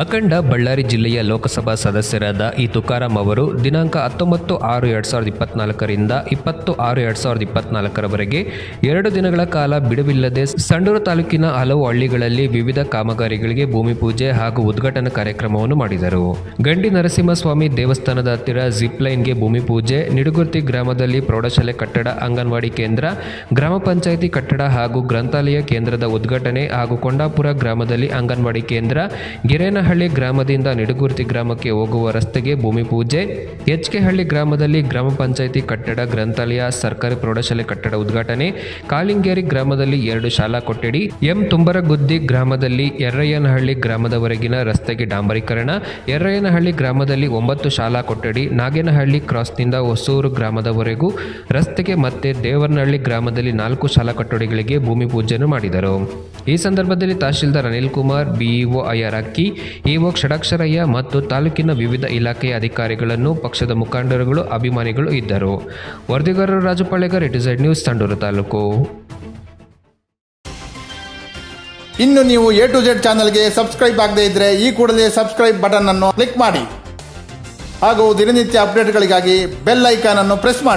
ಅಖಂಡ ಬಳ್ಳಾರಿ ಜಿಲ್ಲೆಯ ಲೋಕಸಭಾ ಸದಸ್ಯರಾದ ಈ ತುಕಾರಾಂ ಅವರು ದಿನಾಂಕ ಹತ್ತೊಂಬತ್ತು ಆರು ಎರಡು ಸಾವಿರದ ಇಪ್ಪತ್ನಾಲ್ಕರಿಂದ ಇಪ್ಪತ್ತು ಆರು ಎರಡು ಸಾವಿರದ ಇಪ್ಪತ್ನಾಲ್ಕರವರೆಗೆ ಎರಡು ದಿನಗಳ ಕಾಲ ಬಿಡುವಿಲ್ಲದೆ ಸಂಡೂರು ತಾಲೂಕಿನ ಹಲವು ಹಳ್ಳಿಗಳಲ್ಲಿ ವಿವಿಧ ಕಾಮಗಾರಿಗಳಿಗೆ ಭೂಮಿ ಪೂಜೆ ಹಾಗೂ ಉದ್ಘಾಟನಾ ಕಾರ್ಯಕ್ರಮವನ್ನು ಮಾಡಿದರು. ಗಂಡಿ ನರಸಿಂಹಸ್ವಾಮಿ ದೇವಸ್ಥಾನದ ಹತ್ತಿರ ಜಿಪ್ ಲೈನ್ಗೆ ಭೂಮಿ ಪೂಜೆ, ನಿಡುಗುರ್ತಿ ಗ್ರಾಮದಲ್ಲಿ ಪ್ರೌಢಶಾಲೆ ಕಟ್ಟಡ, ಅಂಗನವಾಡಿ ಕೇಂದ್ರ, ಗ್ರಾಮ ಪಂಚಾಯಿತಿ ಕಟ್ಟಡ ಹಾಗೂ ಗ್ರಂಥಾಲಯ ಕೇಂದ್ರದ ಉದ್ಘಾಟನೆ ಹಾಗೂ ಕೊಂಡಾಪುರ ಗ್ರಾಮದಲ್ಲಿ ಅಂಗನವಾಡಿ ಕೇಂದ್ರ ಗಿರೇನಹಳ್ಳಿ ಗ್ರಾಮದಿಂದ ನಿಡುಗುರ್ತಿ ಗ್ರಾಮಕ್ಕೆ ಹೋಗುವ ರಸ್ತೆಗೆ ಭೂಮಿ ಪೂಜೆ. ಎಚ್ಕೆಹಳ್ಳಿ ಗ್ರಾಮದಲ್ಲಿ ಗ್ರಾಮ ಪಂಚಾಯಿತಿ ಕಟ್ಟಡ, ಗ್ರಂಥಾಲಯ, ಸರ್ಕಾರಿ ಪ್ರೌಢಶಾಲೆ ಕಟ್ಟಡ ಉದ್ಘಾಟನೆ. ಕಾಲಿಂಗೇರಿ ಗ್ರಾಮದಲ್ಲಿ ಎರಡು ಶಾಲಾ ಕೊಠಡಿ. ಎಂ ತುಂಬರಗುದ್ದಿ ಗ್ರಾಮದಲ್ಲಿ ಎರ್ರಯ್ಯನಹಳ್ಳಿ ಗ್ರಾಮದವರೆಗಿನ ರಸ್ತೆಗೆ ಡಾಂಬರೀಕರಣ. ಎರ್ರಯ್ಯನಹಳ್ಳಿ ಗ್ರಾಮದಲ್ಲಿ ಒಂಬತ್ತು ಶಾಲಾ ಕೊಠಡಿ. ನಾಗೇನಹಳ್ಳಿ ಕ್ರಾಸ್ನಿಂದ ಹೊಸೂರು ಗ್ರಾಮದವರೆಗೂ ರಸ್ತೆಗೆ ಮತ್ತೆ ದೇವರನಹಳ್ಳಿ ಗ್ರಾಮದಲ್ಲಿ ನಾಲ್ಕು ಶಾಲಾ ಕೊಠಡಿಗಳಿಗೆ ಭೂಮಿ ಪೂಜೆಯನ್ನು ಮಾಡಿದರು. ಈ ಸಂದರ್ಭದಲ್ಲಿ ತಹಶೀಲ್ದಾರ್ ಅನಿಲ್ ಕುಮಾರ್ ಬಿಇಒ ಅಕ್ಕಿ ಇಒ ಷಡಕ್ಷರಯ್ಯ ಮತ್ತು ತಾಲೂಕಿನ ವಿವಿಧ ಇಲಾಖೆಯ ಅಧಿಕಾರಿಗಳನ್ನು, ಪಕ್ಷದ ಮುಖಂಡರುಗಳು, ಅಭಿಮಾನಿಗಳು ಇದ್ದರು. ವರದಿಗಾರರು ರಾಜಪಾಳೆಗರ್ ಇಟಿಸೈಡ್ ನ್ಯೂಸ್, ತಂಡೂರು ತಾಲೂಕು. ಇನ್ನು ನೀವು ಎ ಟು ಜೆಡ್ ಚಾನಲ್ಗೆ ಸಬ್ಸ್ಕ್ರೈಬ್ ಆಗದೇ ಇದ್ರೆ ಈ ಕೂಡಲೇ ಸಬ್ಸ್ಕ್ರೈಬ್ ಬಟನ್ ಅನ್ನು ಕ್ಲಿಕ್ ಮಾಡಿ. ಹಾಗೂ ದಿನನಿತ್ಯ ಅಪ್ಡೇಟ್ಗಳಿಗಾಗಿ ಬೆಲ್ ಐಕಾನ್ ಅನ್ನು ಪ್ರೆಸ್ ಮಾಡಿ.